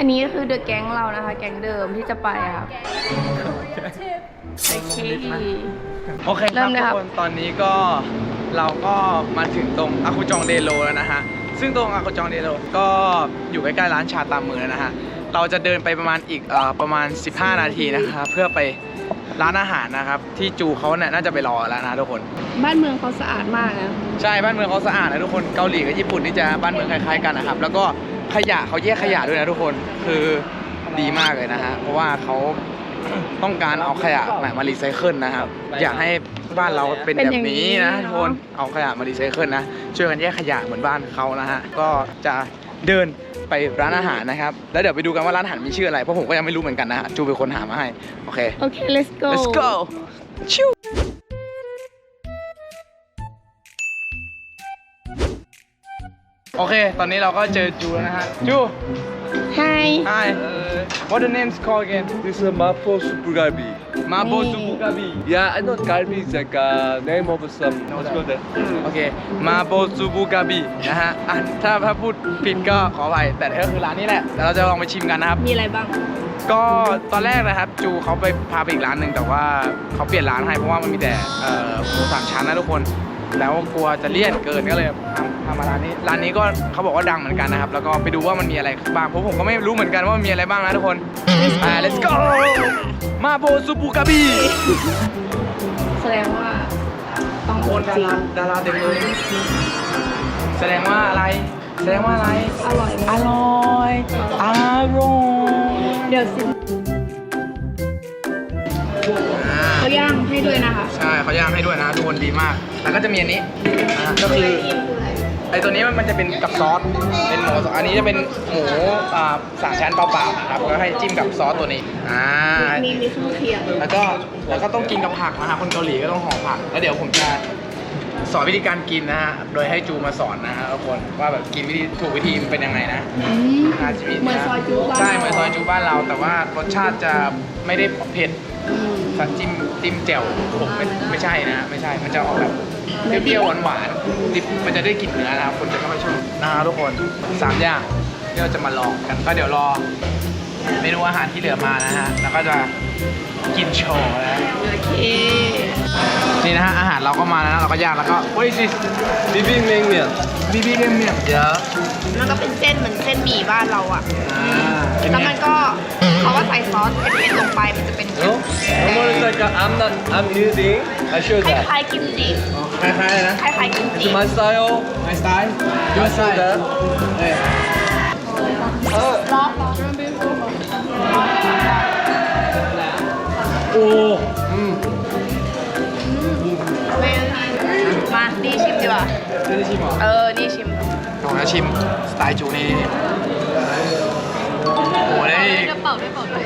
อันนี้คือเดอะแก๊งเรานะคะ แก๊งเดิมที่จะไปอะครับโอเค โอเคคเริ่รับมเลยทุครักบคนตอนนี้ก็เราก็มาถึงตรงอาคุจองเดโลแล้วนะฮะ ซึ่งตรงอาคุจองเดโลก็อยู่ใกล้ๆร้านชาตามมือแล้วนะฮะ เราจะเดินไปประมาณอีกเอ่อประมาณ 15 นาทีนะคะเพื่อไปร้านอาหารนะครับ ที่จูเขาเนี่ยน่าจะไปรอแล้วนะทุกคน บ้านเมืองเขาสะอาดมากนะ ใช่บ้านเมืองเขาสะอาดนะทุกคนเกาหลีกับญี่ปุ่นนี่จะบ้านเมืองคล้ายๆกันนะครับ แล้วก็ ขยะเขาแยกขยะด้วยนะทุกคนคือดีมากเลยนะฮะเพราะว่าเขาต้องการเอาขยะมารีไซเคิลนะครับ อยากให้บ้านเราเป็นเป็นแบอย่างบนี้นี้นะเนอะทุกคนเอาขยะมารีไซเคิลนะช่วยกันแยกขยะเหมือนบ้านเขานะฮะก็จะเดินไปร้านอาหารนะครับ แล้วเดี๋ยวไปดูกันว่าร้านอาหารมีชื่ออะไรเพราะผมก็ยังไม่รู้เหมือนกันนะฮะจูเป็นคนหามาให้ โอเค โอเค let's go let's go ชิว โอเค ตอนนี้เราก็เจอจูแล้วนะฮะ จู Hi hi what the name's called again This is Mapo Supugabi. มาโบนี่ซูบุกาบี Yeah, I know Galbi is like a name of some. Let's go there. โอเค มาโบซูบุกาบีนะฮะอะถ้าถ้าพูดผิดก็ขออภัย แต่ก็คือร้านนี้แหละแต่เราจะลองไปชิมกันนะครับ มีอะไรบ้าง ก็ตอนแรกนะครับจูเขาไปพาไปอีกร้านหนึ่งแต่ว่าเขาเปลี่ยนร้านให้เพราะว่ามันมีแต่เอ่อหมูสามชั้นนะทุกคน แล้วกลัวจะเลี่ยนเกินก็เลยทำทำมาร้านนี้ ร้านนี้ก็เขาบอกว่าดังเหมือนกันนะครับ แล้วก็ไปดูว่ามันมีอะไรบ้างเพราะผมก็ไม่รู้เหมือนกันว่ามันมีอะไรบ้างนะทุกคนอ่า let's go มาโบซูบุกาบีแสดงว่าต้องโอนดาราดาราเต็มเลยแสดงว่าอะไร แสดงว่าอะไร อร่อยอร่อยอร่อยเดี๋ยวสิเขาย่างให้ด้วยนะคะ ใช่เขาย่างให้ด้วยนะทุกคนดีมาก แล้วก็จะมีอันนี้นะฮะก็คือไอตัวนี้มันมันจะเป็นกับซอส เป็นหมูอันนี้จะเป็นหมูอ่าสามชั้นเปล่าๆนะครับแล้วให้จิ้มกับซอสตัวนี้อ่ามีมีเครื่องเคียงแล้วก็แล้วก็ต้องกินกับผักนะฮะคนเกาหลีก็ต้องห่อผัก แล้วเดี๋ยวผมจะสอนวิธีการกินนะฮะ โดยให้จูมาสอนนะฮะทุกคนว่าแบบกินวิธีถูกวิธีมันเป็นยังไงนะอืมอาชีวิตเหมือนซอยจุบ้านใช่เหมือนซอยจูบ้านเรา แต่ว่ารสชาติจะไม่ได้เผ็ดอืมสัจิ้มจิ้มแจ่วผมไม่ไม่ใช่นะไม่ใช่มันจะออกแบบ เปรี้ยวๆหวานๆดิบมันจะได้กลิ่นเนื้อนะครับคนจะก็ไม่ชอบนะฮะทุกคนสามอย่างที่เราจะมาลองกันก็เดี๋ยวรอเมนูอาหารที่เหลือมานะฮะแล้วก็จะกินโชว์นะโอเคนี่นะฮะอาหารเราก็มาแล้วนะเราก็ย่างแล้วก็เฮ้ยสิ Bibimbap. บีบีเรียมเนี่ยเดี๋ยวมันก็เป็นเส้นเหมือนเส้นหมี่บ้านเราอะอ่าเป็นแล้วไงมันก็เขาก็ใส่ซอสเผ็ดๆลงไปมันจะเป็น No? Someone is like, I'm not, I'm eating. I show ค that. ล้ายๆกิมจิ คล้ายๆเลยนะคล้ายๆกิมจิ It's my style. ไอสไตล์ You show that. เอ้ยร้อนโอ้ Mm. ไม่มานี่ชิมดีกว่าไม่ได้ชิมเหรอเออ นี่ชิมผมจะชิม สไตล์จูนี่นี่โอ้ได้จะเป่าด้วยเป่าด้วย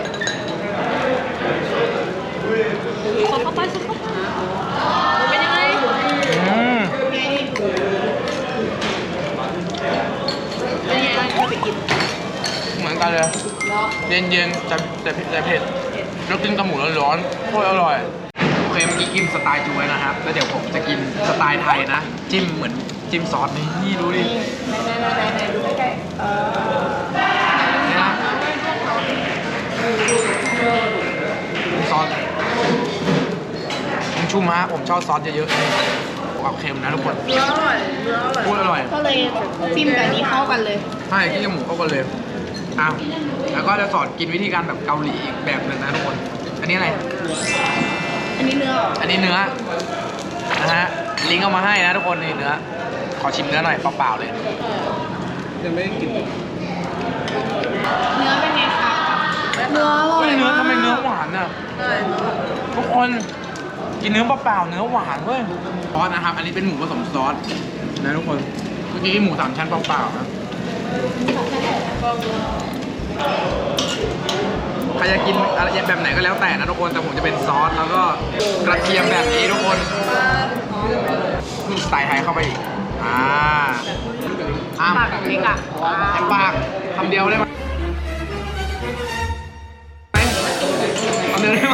ขอเข้าไปสุดเข้าไปเป็นยังไง อืม เป็นยังไงเราไปกิน เหมือนกันเลย เย็นๆแต่แต่เผ็ดแต่เผ็ดแล้วกินกับหมูร้อนๆโคตรอร่อยโอเคเมื่อกี้กินสไตล์จูไว้นะครับ แล้วเดี๋ยวผมจะกินสไตล์ไทยนะ จิ้มเหมือนจิ้มซอสนี่นี่ดูดิไหนๆๆๆดูใกล้ๆเออนี่นะซอสมันชุ่มฮะผมชอบซอสเยอะๆนี่ออกเค็มนะทุกคนเนื้ออร่อยเนื้ออร่อยพูดอร่อยก็เลยจิ้มกับอันนี้เข้ากันเลย ใช่ที่จมูกเข้ากันเลยอ้าว แล้วก็จะสอนกินวิธีการแบบเกาหลีอีกแบบหนึ่งนะทุกคน อันนี้อะไร อันนี้เนื้ออันนี้เนื้อนะฮะ ลิงก์เอามาให้นะทุกคนนี่เนื้อ ขอชิมเนื้อหน่อยเปล่าๆเลย They make it. เนื้อเป็นไงคะเนื้ออร่อเฮ้ยยเนื้อมากทำไมเนื้อหวานอะทุกคนกินเนื้อเปล่าๆเนื้อหวานเว้ยซอสนะครับ อันนี้เป็นหมูผสมซอสนะทุกคน เมื่อกี้หมูสามชั้นเปล่าๆนะ ใครจะกินอะไรแบบไหนก็แล้วแต่นะทุกคนแต่ผมจะเป็นซอสแล้วก็กระเทียมแบบนี้ทุกคนใส่ไทยเข้าไปอีกอ่าอ้ามปากพริกอะแอมปากคำเดียวได้ไหมคำเดียวได้ไหม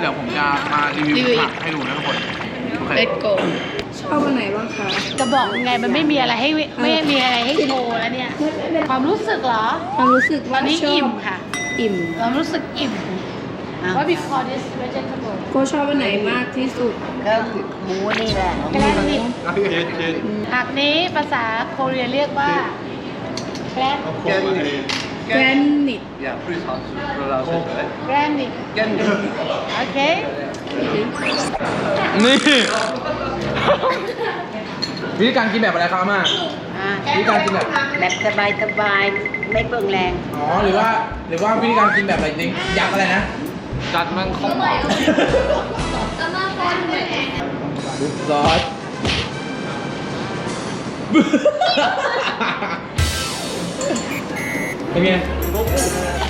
เสร็จแล้วเดี๋ยวผมจะมารีวิวรีวิวอีกผักให้ดูนะทุกคนโอเค Let's go ชอบอันไหนบ้างคะจะบอกยังไงมันไม่มีอะไรให้เวไม่มีอะไรให้โชว์แล้วเนี่ย ความรู้สึกเหรอ ความรู้สึกตอว่านนี้ชอบอิ่มค่ะ อิ่ม ความรู้สึกอิ่ม What we call this vegetable โกชอบอันไหนมากที่สุด ก็หมูนี่แหละแกลนิดผักนี้ภาษาโคเรียเรียกว่าแกลนแกร นนิต Yeah, pretty hard to pronounce it, right? แกลนิดโอเคนี่ วิธีการกินแบบอะไรครับอามา อะวิธีการกินแบบ แบบสบายสบายๆไม่เบิ่งแรง อ๋อ หรือว่า หรือว่าวิธีการกินแบบอะไรจริงยักษ์อะไรนะ จัดมันเข้าปากซอส เป็นไง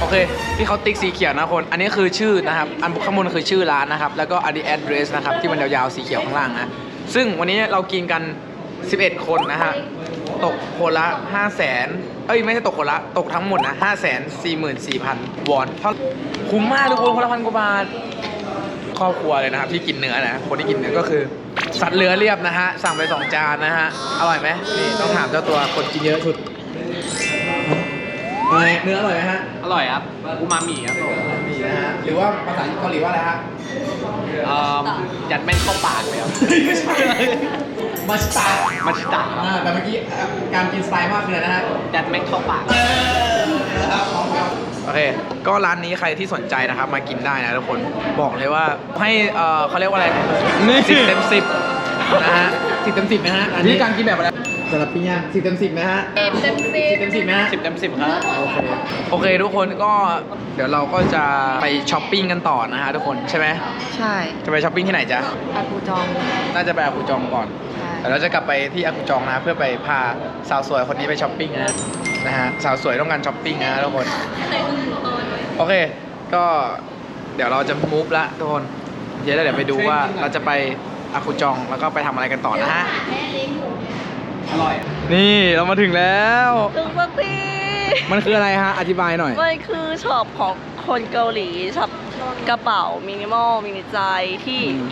โอเคที่เขาติ๊กสีเขียวนะคน อันนี้คือชื่อนะครับ อันข้างบนคือชื่อร้านนะครับ แล้วก็อันนี้ address นะครับ ที่มันยาวๆสีเขียวข้างล่างนะ ซึ่งวันนี้เรากินกัน 11 คนนะฮะ ตกคนละ 5 0 0แสนเอ้ย ไม่ใช่ตกคนละ ตกทั้งหมดนะ 5 4 4 0 0 0 วอนเท่าคุ้มมากทุกคนคนละพันกว่าบาท ครอบครัวเลยนะครับ ที่กินเนื้อนะ คนที่กินเนื้อก็คือ สัตว์เรือเรียบนะฮะ สั่งไปสองจานนะฮะ อร่อยไหมนี่ต้องถามเจ้าตัวคนกินเยอะสุด อะไรเนื้ออร่อยไหมฮะอร่อยครับอูมามิครับผมมีนะฮะหรือว่าภาษาเกาหลีว่าอะไรฮะเอ่อยัดแม่งเข้าปากเลยครับมัสตาร์มัชตะครับอ่าแต่เมื่อกี้การกินสไตล์มากคืออะไรนะฮะยัดแม่งเข้าปากโอเค ก็ร้านนี้ใครที่สนใจนะครับ มากินได้นะทุกคน บอกเลยว่าให้เอ่อเขาเรียกว่าอะไรสิบเต็มสิบนะฮะสิบเต็มสิบนะฮะอันนี้การกินแบบอะไร สำหรับปิ้งย่างสิบเต็มสิบนะฮะเต็มเต็มสิสิบบเต็มสิบนะฮะสิบเต็มสิบครับ โอเค โอเคทุกคนก็เดี๋ยวเราก็จะไปช้อปปิ้งกันต่อนะฮะทุกคนใช่ไหมใช่จะไปช้อปปิ้งที่ไหนจ๊ะอากูจองน่าจะไปอากุจองก่อนใช่เดี๋ยวเราจะกลับไปที่อากุจองนะ เพื่อไปพาสาวสวยคนนี้ไปช้อปปิ้งนะนะฮะสาวสวยต้องการช้อปปิ้งนะทุกคนโอเค ก็เดี๋ยวเราจะมูฟละทุกคนเดี๋ยวเราเดี๋ยวไปดูว่าเราจะไปอากุจองแล้วก็ไปทำอะไรกันต่อนะฮะ อร่อย นี่เรามาถึงแล้วถึงสักทีมันคืออะไรฮะ อธิบายหน่อย มันคือช็อปของคนเกาหลีช็อปกระเป๋ามินิมอลมินิใจที่อืม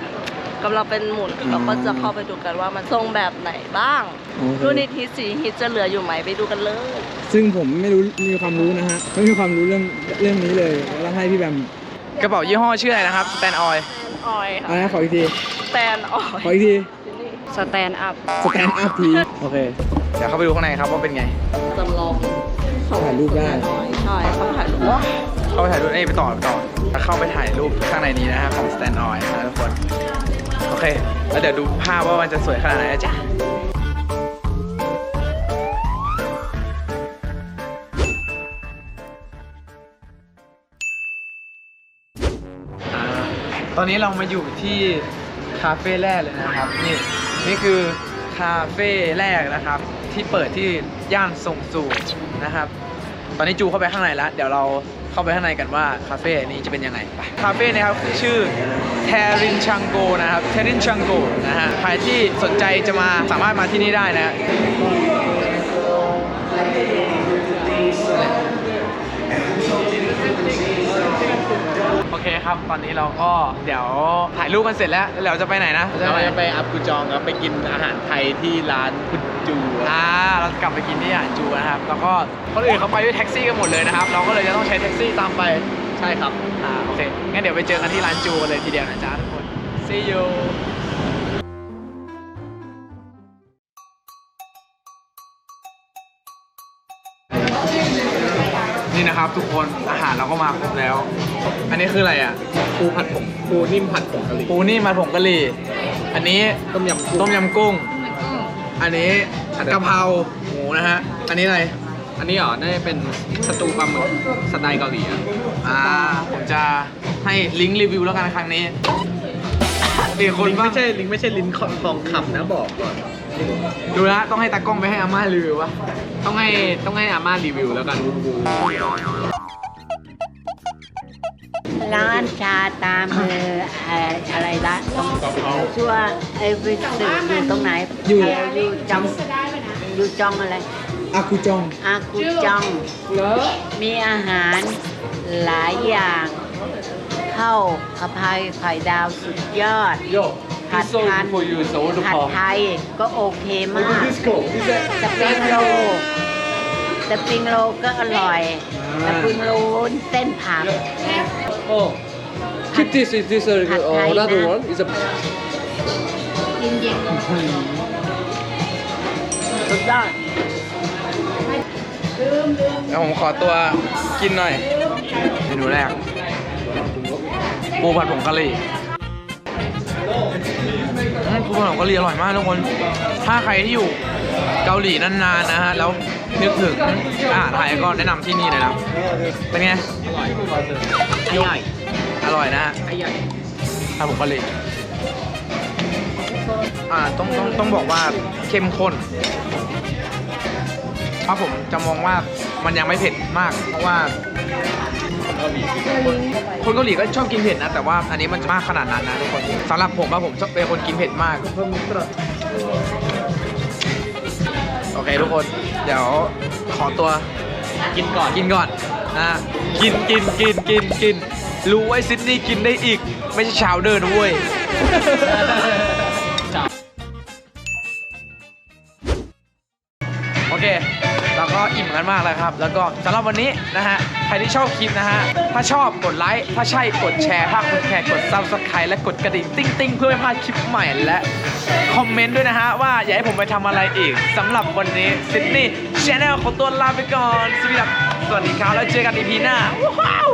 กำลังเป็นหมุนอืมเราก็จะเข้าไปดูกันว่ามันทรงแบบไหนบ้างโอเครุ่นนิตฮิตสีฮิตจะเหลืออยู่ไหมไปดูกันเลย ซึ่งผมไม่รู้มีความรู้นะฮะ ไม่มีความรู้เรื่องเรื่องนี้เลยแล้วให้พี่แบมกระเป๋ายี่ห้อชื่ออะไรนะครับ Stan Oil ออยเอานะขออีกที แตนออขอยอีกที สแตนด์อัพสแตนด์อัพทีโอเค เดี๋ยวเข้าไปดูข้างในครับว่าเป็นไง จำลองถ่ายรูปได้ ใช่เขาถ่ายรูปเข้าไปถ่ายรูปเอ้ยไปต่อไปต่อแล้วเข้าไปถ่ายรูปข้างในนี้นะฮะของ Stan Oil นะทุกคน โอเค แล้วเดี๋ยวดูภาพว่ามันจะสวยขนาดไหนนะจ๊ะอ่าตอนนี้เรามาอยู่ที่คาเฟ่แรกเลยนะครับ นี่ นี่คือคาเฟ่แรกนะครับ ที่เปิดที่ย่านส่งสู่นะครับ ตอนนี้จูเข้าไปข้างในแล้วเดี๋ยวเราเข้าไปข้างในกันว่าคาเฟ่นี้จะเป็นยังไงไปคาเฟ่นะครับชื่อเทรินชังโกนะครับเทรินชังโกนะฮะใครที่สนใจจะมาสามารถมาที่นี่ได้นะ เคครับ ตอนนี้เราก็เดี๋ยวถ่ายรูปกันเสร็จแล้วแล้วเราจะไปไหนนะเราจะไปอัพกุจองครับไปกินอาหารไทยที่ร้านคุณจูครับอ่าเราจะกลับไปกินที่อ่านจูนะครับ แล้วก็คนอื่นเขาไปด้วยแท็กซี่กันหมดเลยนะครับ เราก็เลยจะต้องใช้แท็กซี่ตามไป ใช่ครับ อ่า โอเค งั้นเดี๋ยวไปเจอกันที่ร้านจูกันเลยทีเดียวนะจ๊ะทุกคน see you ครับทุกคนอาหารเราก็มาครบแล้ว อันนี้คืออะไรอะ ปูผัดผงปูนิ่มผัดผงกะหรี่ปูนี่มาผงกะหรี่ อันนี้ต้มยำกุ้งต้มยำกุ้ง อันนี้กะเพราหมูนะฮะ อันนี้อะไร อันนี้เหรอน่าจะเป็นสตูปลาหมึกสไตล์เกาหลีอะอ่าผมจะให้ลิงก์รีวิวแล้วกันครั้งนี้เดี๋ยวคนลิงก์บ้าง ไม่ใช่ลิงก์ไม่ใช่ลิ้นทองคำนะบอกก่อน ดูนะต้องให้ตากล้องไปให้อาม่ารีวิววะต้องให้ต้องให้อาม่ารีวิวแล้วกัน ร้านชาตามเออเอ่ออะไรละตรงชื่อว่าเอวิสอยู่ตรงไหนอยู่ เอยู่จองอยู่จองอะไรอากุจอง อากูจองมีอาหารหลายอย่างขข้าวอภัยไข่ดาวสุดยอด Yo, ผัด this song ทาน for you is all the ผัด pop. ไทยก็โอเคมาก Disco, is that? สปริงโรลสปริงโรลก็อร่อยสปริงโรลวุ้นเส้นผัก Oh, keep this. Is this a, Pad uh, Thai another na. one? Is a เย็นๆสุดยอดเดี๋ยวผมขอตัวกินหน่อยเมนูแรกปูผัดผงกะหรี่ อืมปูผัดผงกะหรี่อร่อยมากทุกคน ถ้าใครที่อยู่เกาหลีนานๆนะฮะแล้วนึกถึงอาหารไทยก็แนะนำที่นี่เลยนะ เป็นไง อร่อย อร่อยนะฮะผัดผงกะหรี่อ่าต้องต้องต้องบอกว่าเข้มข้นเพราะผมจะมองว่ามันยังไม่เผ็ดมาก เพราะว่า คนเกาหลีก็ชอบกินเผ็ดนะ แต่ว่าอันนี้มันจะมากขนาดนั้นนะทุกคนสำหรับผมว่าผมชอบเป็นคนกินเผ็ดมาก โอเคทุกคน เดี๋ยวขอตัวกินก่อนกินก่อนนะกินกินกินกินกิน รู้ไว้ซิดนี่กินได้อีก ไม่ใช่ชาวเดินนะเว้ย มากแล้วครับ แล้วก็สำหรับวันนี้นะฮะใครที่ชอบคลิปนะฮะถ้าชอบกดไลค์ถ้าใช่กดแชร์ถ้าคุณแคร์กด subscribe และกดกระดิ่งติ้งติ้งเพื่อไม่พลาดคลิปใหม่และคอมเมนต์ด้วยนะฮะว่าอยากให้ผมไปทำอะไรอีกสำหรับวันนี้ซิดนีย์ชาแนลขอตัวลาไปก่อนสวัสดีครับสวัสดีครับแล้วเจอกันอีพีหน้าว้าว